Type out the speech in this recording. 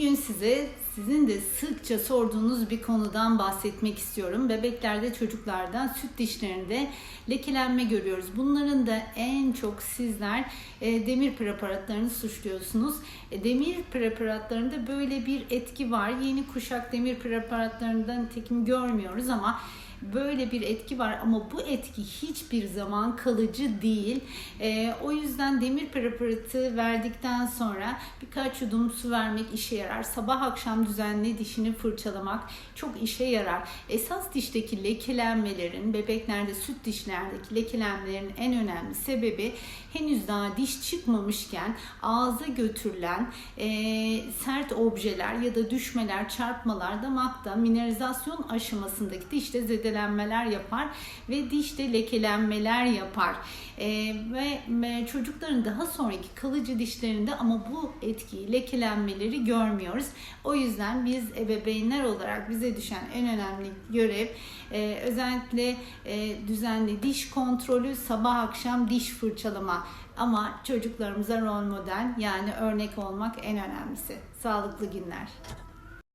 Bugün size sizin de sıkça sorduğunuz bir konudan bahsetmek istiyorum. Bebeklerde, çocuklarda süt dişlerinde lekelenme görüyoruz. Bunların da en çok sizler e, demir preparatlarını suçluyorsunuz. E, demir preparatlarında böyle bir etki var. Yeni kuşak demir preparatlarından tekim görmüyoruz ama böyle bir etki var ama bu etki hiçbir zaman kalıcı değil. Ee, o yüzden demir preparatı verdikten sonra birkaç yudum su vermek işe yarar. Sabah akşam düzenli dişini fırçalamak çok işe yarar. Esas dişteki lekelenmelerin, bebeklerde süt dişlerdeki lekelenmelerin en önemli sebebi henüz daha diş çıkmamışken ağza götürülen e, sert objeler ya da düşmeler, çarpmalar damakta mineralizasyon aşamasındaki dişte zedelenmeler yapar ve dişte lekelenmeler yapar. E, ve e, çocukların daha sonraki kalıcı dişlerinde ama bu etkiyi, lekelenmeleri görmüyoruz. O yüzden biz ebeveynler olarak bize düşen en önemli görev e, özellikle e, düzenli diş kontrolü, sabah akşam diş fırçalama. Ama çocuklarımıza rol model yani örnek olmak en önemlisi. Sağlıklı günler.